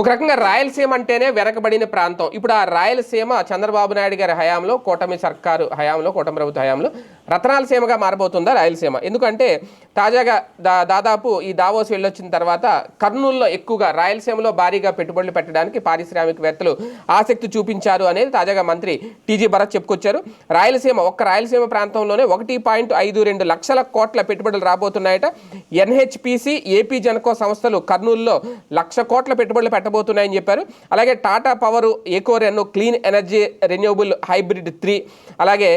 ఒక రకంగా రాయలసీమ అంటేనే వెనకబడిన ప్రాంతం. ఇప్పుడు ఆ రాయలసీమ చంద్రబాబు నాయుడు గారి హయాంలో కూటమి సర్కారు హయాంలో కూటమి ప్రభుత్వ హయాంలో రతనాలసీమగా మారబోతుందా రాయలసీమ? ఎందుకంటే తాజాగా దా దాదాపు ఈ దావోస్ వెళ్ళొచ్చిన తర్వాత కర్నూలులో ఎక్కువగా రాయలసీమలో భారీగా పెట్టుబడులు పెట్టడానికి పారిశ్రామికవేత్తలు ఆసక్తి చూపించారు అనేది తాజాగా మంత్రి టీజీ భరత్ చెప్పుకొచ్చారు. రాయలసీమ ఒక్క రాయలసీమ ప్రాంతంలోనే ఒకటి పాయింట్ ఐదు రెండు లక్షల కోట్ల పెట్టుబడులు రాబోతున్నాయట. ఎన్హెచ్పిసి ఏపీ జనకో సంస్థలు కర్నూలులో లక్ష కోట్ల పెట్టుబడులు పెట్టబోతున్నాయని చెప్పారు. అలాగే Tata power Ecoren clean energy renewable hybrid three అలాగే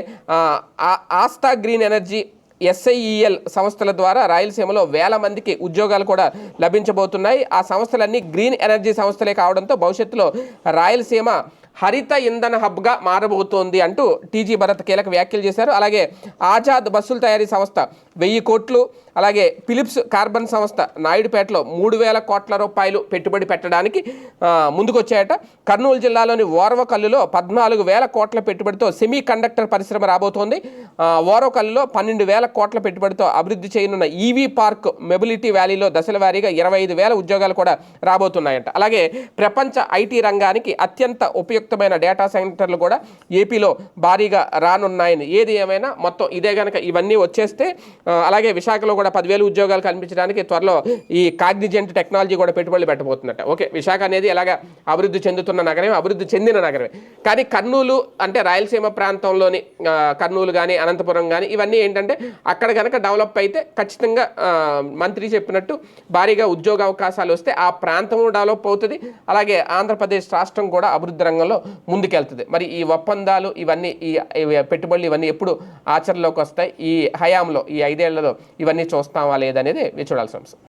ఆ- ఆస్తా గ్రీన్ ఎనర్జీ ఎస్ఐఈఎల్ సంస్థల ద్వారా రాయలసీమలో వేల మందికి ఉద్యోగాలు కూడా లభించబోతున్నాయి. ఆ సంస్థలన్నీ గ్రీన్ ఎనర్జీ సంస్థలే కావడంతో భవిష్యత్తులో రాయలసీమ హరిత ఇంధన హబ్గా మారబోతోంది అంటూ టీజీ భరత్ కీలక వ్యాఖ్యలు చేశారు. అలాగే ఆజాద్ బస్సుల తయారీ సంస్థ వెయ్యి కోట్లు అలాగే ఫిలిప్స్ కార్బన్ సంస్థ నాయుడుపేటలో మూడు వేల కోట్ల రూపాయలు పెట్టుబడి పెట్టడానికి ముందుకొచ్చాయట. కర్నూలు జిల్లాలోని ఓర్వకల్లులో పద్నాలుగు వేల కోట్ల పెట్టుబడితో సెమీ కండక్టర్ పరిశ్రమ రాబోతోంది. ఓరవకల్లులో పన్నెండు వేల కోట్ల పెట్టుబడితో అభివృద్ధి చేయనున్న ఈవీ పార్క్ మెబిలిటీ వ్యాలీలో దశల వారీగా ఇరవై ఐదు వేల ఉద్యోగాలు కూడా రాబోతున్నాయంట. అలాగే ప్రపంచ ఐటీ రంగానికి అత్యంత ఉపయుక్తమైన డేటా సెంటర్లు కూడా ఏపీలో భారీగా రానున్నాయని. ఏది ఏమైనా మొత్తం ఇదే గనక ఇవన్నీ వచ్చేస్తే అలాగే విశాఖలో కూడా పదివేలు ఉద్యోగాలు కల్పించడానికి త్వరలో ఈ కాగ్నిజెంట్ టెక్నాలజీ కూడా పెట్టుబడులు పెట్టబోతుందట ఓకే విశాఖ అనేది ఎలాగ అభివృద్ధి చెందుతున్న నగరమే అభివృద్ధి చెందిన నగరమే. కానీ కర్నూలు అంటే రాయలసీమ ప్రాంతంలోని కర్నూలు కానీ అనంతపురం కానీ ఇవన్నీ ఏంటంటే అక్కడ కనుక డెవలప్ అయితే ఖచ్చితంగా మంత్రి చెప్పినట్టు భారీగా ఉద్యోగ అవకాశాలు వస్తే ఆ ప్రాంతం డెవలప్ అవుతుంది. అలాగే ఆంధ్రప్రదేశ్ రాష్ట్రం కూడా అభివృద్ధి రంగంలో ముందుకెళ్తుంది. మరి ఈ ఒప్పందాలు ఇవన్నీ ఈ ఈ పెట్టుబడులు ఇవన్నీ ఎప్పుడు ఆచరణలోకి వస్తాయి? ఈ హయాంలో ఈ ఐదేళ్ళలో ఇవన్నీ చూస్తామా లేదనేది చూడాల్సిన అంశం.